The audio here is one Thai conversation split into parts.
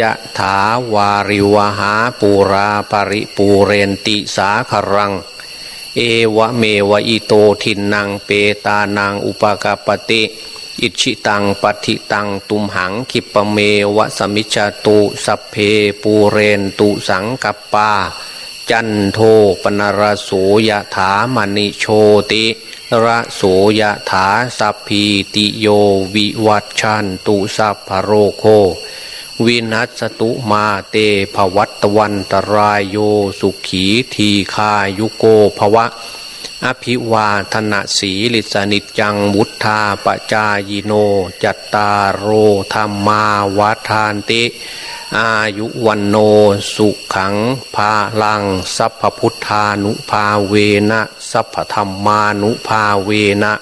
ยะถาวาริวหาปูราปริปูเรนติสาครัง เอวะเมวะอิโตทินนางเปตานางอุปกาปติอิชิตังปฏิตังตุมหังคิปเมวะสมิจจตุสัพเพปูเรนตุสังกปา จันโทปนรโสยะถามณิโชติระโสยะถาสัพพีติโยวิวัตชันตุสัพพโรโค วินัสตุมาเตภวัตวันตรายโยสุขีทีคายุโกภวะ อภิวาธนะสีลิสนิจังวุธาปจายโน จัตตารโอธรรมาวาทานติ อายุวันโนสุขังภาลัง สัพพพุทธานุภาเวนะ สัพพธรรมานุภาเวนะ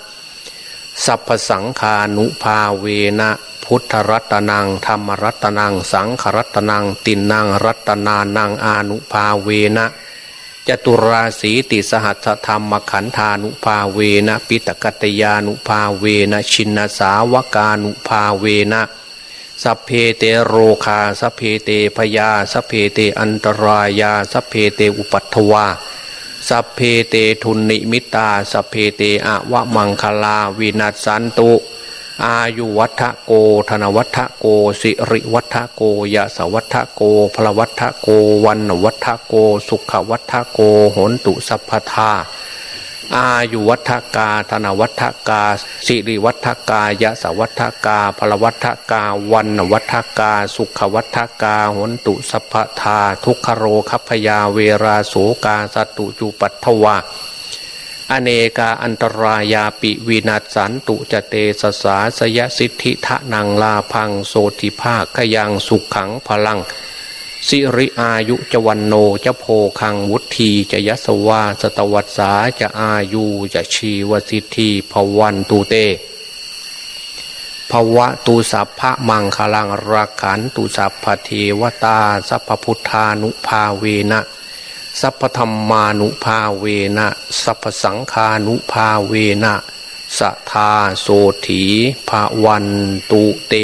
สัพพสังคานุภาเวนะพุทธรัตนังธรรมรัตนัง สังขรัตนัง ตินังรัตนานังอานุภาเวนะจตุราสีติสหัสธรรมขันธานุภาเวนะปิตกัตยานุภาเวนะชินสาวกานุภาเวนะสัพเพเตโรคาสัพเพเตพยาสัพเพเตอันตรายาสัพเพเตอุปัตถวา สัพเพเตทุนนิมิตา สัพเพเตอะวะมังคลาวินัสสันตุ อายุวัฒโก ธนวัฒโก สิริวัฒโกยะสวัฒโกพลวัฒโก วันวัฒโก สุขวัฒโกโหนตุสัพพทา อายุวัฒกา ธนวัฒกา สิริวัฒกายะสวัฒกาพลวัฒกา วันวัฒกา สุขวัฒกาหนตุสัพทา ทุกขโรคัพยาเวราโสกาสตุจุปัตถวาอเนกาอันตรายาปิวินัสสันตุจเตสสาสยสิทธิทะนังลาพังโสติภาคยังสุขขังพลัง สิริอายุจวันโนจะโพคังวุธีจะยสวาสตวัสสาจะอายุจะชีวสิทธิภวันตุเตภวะตุสัพพะมังคลังรักขันตุสัพพเทวตา สัพพุทธานุภาเวนะ สัพพธรรมานุภาเวนะ สัพพสังฆานุภาเวนะสทาโสถีภาวันตุเต